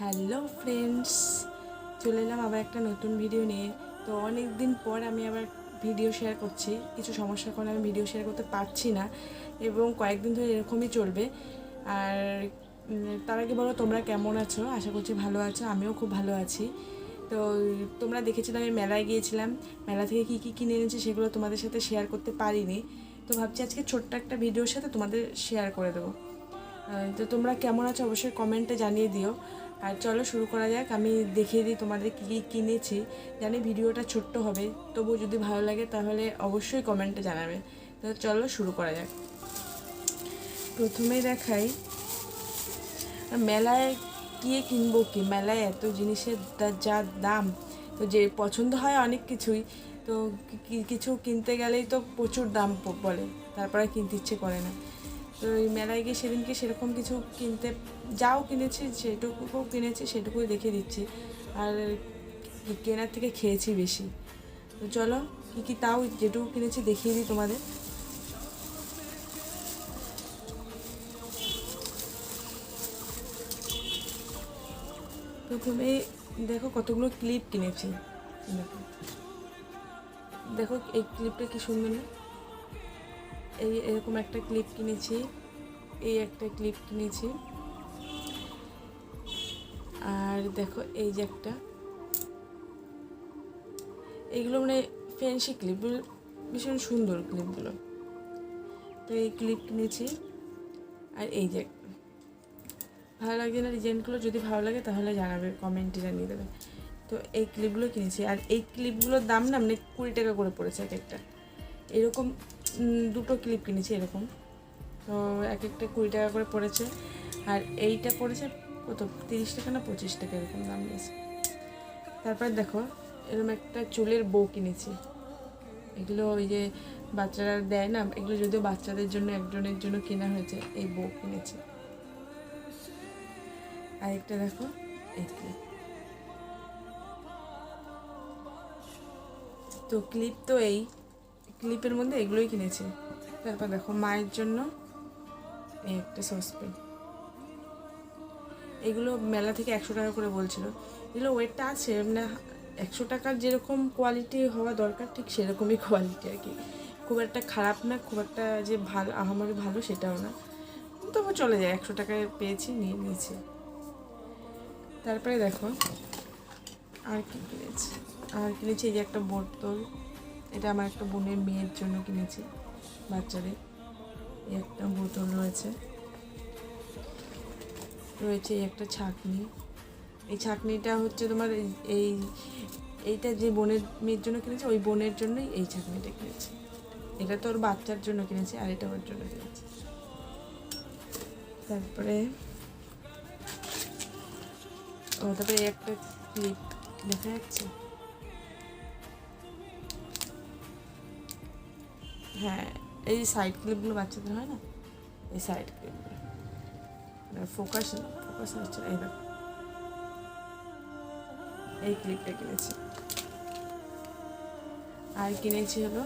Hello friends, চলে এলাম আবার একটা নতুন ভিডিও নিয়ে। তো অনেক দিন পর আমি আবার ভিডিও শেয়ার করছি। কিছু সমস্যার কারণে আমি ভিডিও শেয়ার করতে পারছি না এবং কয়েকদিন ধরে এরকমই চলবে। আর তার আগে বলো তোমরা কেমন আছো? আশা করছি ভালো আছো, আমিও খুব ভালো আছি। তো, তোমরা দেখেছিলে আমি মেলায় গিয়েছিলাম। মেলা থেকে কী কী কিনে এনেছি সেগুলো তোমাদের সাথে শেয়ার করতে পারিনি। তো ভাবছি আজকে ছোট্ট একটা ভিডিওর সাথে তোমাদের শেয়ার করে দেবো। তো তোমরা কেমন আছো অবশ্যই কমেন্টে জানিয়ে দিও। আর চলো শুরু করা যাক। আমি দেখিয়ে দিই তোমাদের কী কী কিনেছি। জানি ভিডিওটা ছোট্ট হবে তবু যদি ভালো লাগে তাহলে অবশ্যই কমেন্টে জানাবে। তো চলো শুরু করা যাক। প্রথমে দেখাই, মেলায় গিয়ে কিনবো কি? মেলায় এত জিনিসের যা দাম, তো যে পছন্দ হয় অনেক কিছুই। তো কি- কি- কিছু কিনতে গেলেই তো প্রচুর দাম বলে। তারপরে কিনতে ইচ্ছে করে না। তো এই মেলায় গিয়ে সেদিনকে সেরকম কিছু কিনতে যাও কিনেছি সেটুকুও কিনেছি সেটুকুই দেখে দিচ্ছি। আর কেনার থেকে খেয়েছি বেশি। তো চলো, কী কী তাও যেটুকু কিনেছি দেখিয়ে দিই তোমাদের। প্রথমে দেখো কতগুলো ক্লিপ কিনেছি। দেখো দেখো এই ক্লিপটা কি সুন্দর না? এই এরকম একটা ক্লিপ কিনেছি, এই একটা ক্লিপ কিনেছি। আর দেখো এই যে একটা। এইগুলো মানে ফ্যান্সি ক্লিপ ভীষণ সুন্দর ক্লিপগুলো তো এই ক্লিপ কিনেছি আর এই যে। ভালো লাগছে না ডিজাইনগুলো যদি ভালো লাগে তাহলে জানাবে কমেন্টে জানিয়ে দেবে। তো এই ক্লিপগুলো কিনেছি আর এই ক্লিপগুলোর দাম না মানে কুড়ি টাকা করে পড়েছে এক একটা। এরকম দুটো ক্লিপ কিনেছি এরকম। তো এক একটা কুড়ি টাকা করে পড়েছে। আর এইটা পড়েছে কত তিরিশ টাকা না পঁচিশ টাকা এরকম দাম নিয়েছে। তারপর দেখো এরকম একটা চুলের বউ কিনেছি। এগুলো ওই যে বাচ্চারা দেয় না, এগুলো যদিও বাচ্চাদের জন্য, একজনের জন্য কেনা হয়েছে, এই বউ কিনেছি। আরেকটা দেখো, এই তো ক্লিপ তো এই ক্লিপের মধ্যে এগুলোই কিনেছি। তারপর দেখো, মায়ের জন্য এই একটা সসপেন এগুলো মেলা থেকে একশো টাকা করে বলছিল। এগুলো ওয়েটটা আছে মানে একশো টাকার যেরকম কোয়ালিটি হওয়া দরকার, ঠিক সেরকমই কোয়ালিটি আর কি। খুব একটা খারাপ না, খুব একটা যে ভালো, আহামরি ভালো সেটাও না। তবু চলে যায়, একশো টাকায় পেয়েছি, নিয়ে নিয়েছি। তারপরে দেখো, আর কি কিনেছি? আর কিনেছি এই যে একটা বোতল। এটা আমার একটা বোনের মেয়ের জন্য কিনেছি, বাচ্চাদের। এই একটা বোতল রয়েছে। রয়েছে একটা ছাকনি। এই ছাকনিটা হচ্ছে তোমার এই- এই, এইটা যে বোনের মেয়ের জন্য কিনেছে, ওই বোনের জন্যই এই ছাকনিটা কিনেছি। এটা তো ওর বাচ্চার জন্য কিনেছি, আর এটা ওর জন্য কিনেছি। তারপরে, ও, তারপরে একটা ক্লিপ দেখা যাচ্ছে? হ্যাঁ এই সাইড ক্লিপগুলো বাচ্চাদের হয় না? এই সাইড ক্লিপগুলো ফোকাস ফোকাস হচ্ছে না, এই দেখো। এই ক্লিপটা কিনেছি। আর কিনেছি হলো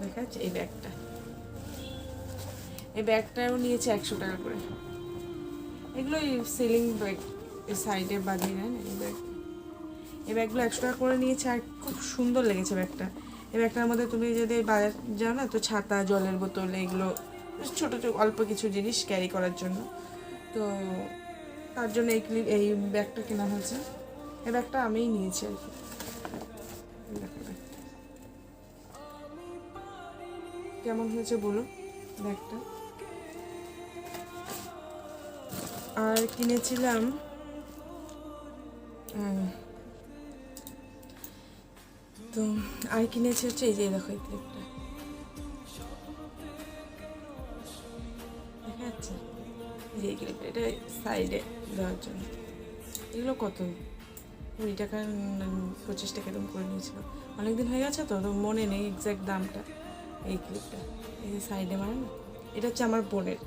দেখা যাচ্ছে এই ব্যাগটা। এই ব্যাগটাও নিয়েছে একশো টাকা করে। এগুলো সিলিং ব্যাগ সাইডে বাঁধিয়ে দেয় না এই ব্যাগ। এই ব্যাগগুলো একশো টাকা করে নিয়েছে আর খুব সুন্দর লেগেছে ব্যাগটা। এই ব্যাগটার মধ্যে তুমি যদি বাজার যাও না তো ছাতা জলের বোতল এগুলো ছোটো ছোটো অল্প কিছু জিনিস ক্যারি করার জন্য। তো তার জন্য এই ক্লিপ, এই ব্যাগটা কেনা হয়েছে। এই ব্যাগটা আমিই নিয়েছি আর কি। কেমন হয়েছে বলুন ব্যাগটা? আর কিনেছিলাম তো আর কিনেছি হচ্ছে এই যে দেখো এই ক্লিপটা। দেখা যাচ্ছে? ক্লিপটা এটা সাইডে দেওয়ার জন্য। এগুলো কত? কুড়ি টাকা পঁচিশ টাকা এরকম করে নিয়েছিল। অনেকদিন হয়ে গেছে তো তো মনে নেই এক্স্যাক্ট দামটা। এই ক্লিপটা এই যে সাইডে মানে না, এটা হচ্ছে আমার বোনের।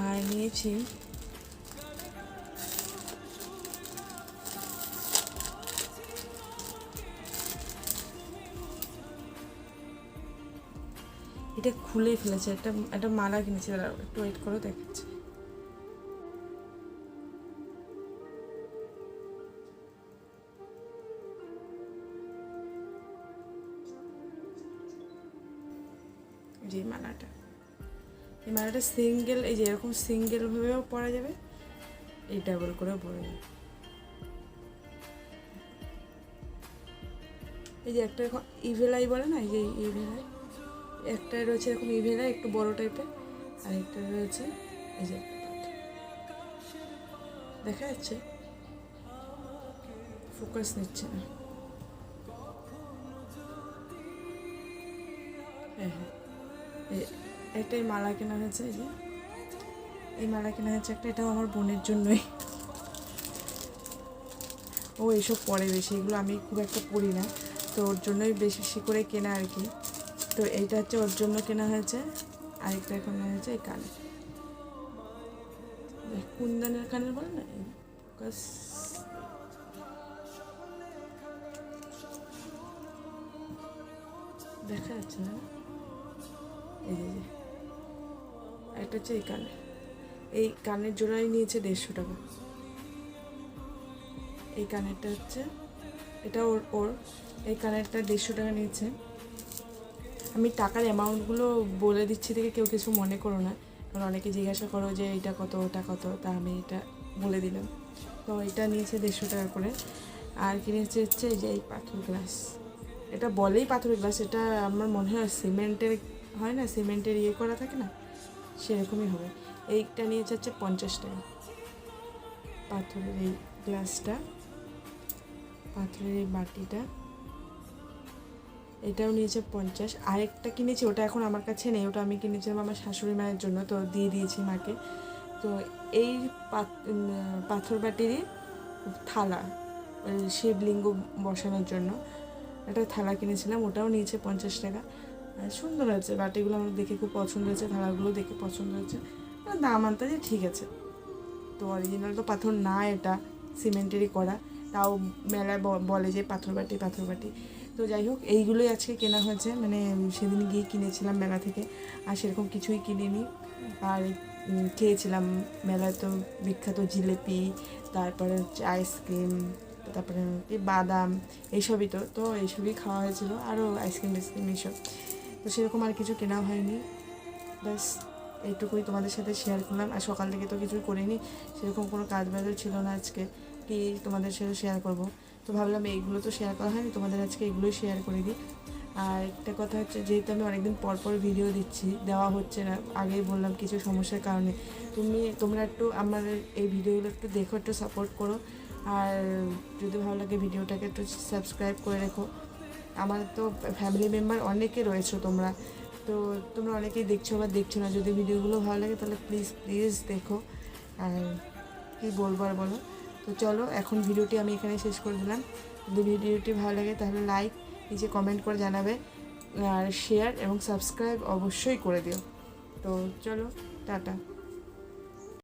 আর নিয়েছি এটা খুলে ফেলেছে, একটা একটা মালা কিনেছে একটু ওয়েট করে, দেখাচ্ছে। যে মালাটা। এই মালাটা সিঙ্গেল এই যে এরকম সিঙ্গেলভাবেও পরা যাবে, এই ডাবল করে পরা যাবে। এই যে একটা এখন ইভেলাই বলে না, এই যে ইভেলাই একটা রয়েছে এরকম ইভেলাই একটু বড় টাইপের আর একটা রয়েছে এই যে দেখা যাচ্ছে? ফোকাস নিচ্ছে না। হ্যাঁ হ্যাঁ। একটাই মালা কেনা হয়েছে, এই যে। এই মালা কেনা হয়েছে একটা, এটাও আমার বোনের জন্যই। ও এইসব পরে বেশি, এগুলো আমি খুব একটা পড়ি না। তো ওর জন্যই বেশি বেশি করে কেনা আর কি। তো এইটা হচ্ছে ওর জন্য কেনা হয়েছে। আরেকটা এখন হয়েছে এই কানে কুন্দনের কানের বলে না? focus। দেখা যাচ্ছে না? এই যে। একটা হচ্ছে এই কানে এই কানের জোড়াই নিয়েছে দেড়শো টাকা। এই কানেরটা হচ্ছে, এটা ওর ওর। এই কানেরটা দেড়শো টাকা নিয়েছে। আমি টাকার অ্যামাউন্টগুলো বলে দিচ্ছি থেকে কেউ কিছু মনে করো না। কারণ অনেকে জিজ্ঞাসা করো যে এটা কত, ওটা কত? তা আমি এটা বলে দিলাম। তো এটা নিয়েছে দেড়শো টাকা করে। আর কিনেছে হচ্ছে যে এই পাথর গ্লাস এটা বলেই পাথরের গ্লাস এটা আমার মনে হয় সিমেন্টের, হয় না? সিমেন্টের ইয়ে করা থাকে না? সেরকমই হবে। এইটা নিয়েছে হচ্ছে পঞ্চাশ টাকা। পাথরের এই গ্লাসটা পাথরের এই বাটিটা। এটাও নিয়েছে পঞ্চাশ। আরেকটা কিনেছি, ওটা এখন আমার কাছে নেই, ওটা আমি কিনেছিলাম আমার শাশুড়ি মায়ের জন্য, তো দিয়ে দিয়েছি মাকে। তো এই পাথর বাটিরই থালা শিবলিঙ্গ বসানোর জন্য। একটা থালা কিনেছিলাম, ওটাও নিয়েছে পঞ্চাশ টাকা। আর সুন্দর হয়েছে, বাটিগুলো আমার দেখে খুব পছন্দ হয়েছে, থালাগুলো দেখে পছন্দ হয়েছে। আর দাম আনতাজে ঠিক আছে। তো অরিজিনাল তো পাথর না এটা সিমেন্টেরই করা। তাও মেলায় বলে যে পাথর বাটি পাথর বাটি তো যাই হোক, এইগুলোই আজকে কেনা হয়েছে। মানে সেদিন গিয়ে কিনেছিলাম মেলা থেকে। আর সেরকম কিছুই কিনিনি। আর খেয়েছিলাম মেলায় তো বিখ্যাত জিলেপি, তারপরে হচ্ছে আইসক্রিম, তারপরে কি বাদাম, এইসবই তো। তো এইসবই খাওয়া হয়েছিল। আরও আইসক্রিম টাইসক্রিম এইসব। তো সেরকম আর কিছু কেনা হয়নি। ব্যাস, এইটুকুই তোমাদের সাথে শেয়ার করলাম। আর সকাল থেকে তো কিছুই করিনি। সেরকম কোনো কাজ বাজও ছিল না আজকে। কি তোমাদের সাথে শেয়ার করব? তো ভাবলাম এইগুলো তো শেয়ার করা হয়নি, তোমাদের আজকে এগুলোই শেয়ার করে দিই। আর একটা কথা হচ্ছে, যেহেতু আমি অনেকদিন পর পর ভিডিও দিচ্ছি, দেওয়া হচ্ছে না, আগেই বললাম কিছু সমস্যার কারণে। তুমি, তোমরা একটু আমার এই ভিডিওগুলো একটু দেখো, একটু সাপোর্ট করো। আর যদি ভালো লাগে ভিডিওটাকে একটু সাবস্ক্রাইব করে রেখো। আমার তো ফ্যামিলি মেম্বার অনেকে রয়েছে তোমরা। তো তোমরা অনেকেই দেখছ বা দেখছ না, যদি ভিডিওগুলো ভালো লাগে তাহলে প্লিজ প্লিজ দেখো। আর কী বলব আর বলো? তো চলো, এখন ভিডিওটি আমি এখানে শেষ করে দিলাম যদি ভিডিওটি ভালো লাগে তাহলে লাইক নিচে কমেন্ট করে জানাবে। আর শেয়ার এবং সাবস্ক্রাইব অবশ্যই করে দিও। তো চলো, টাটা।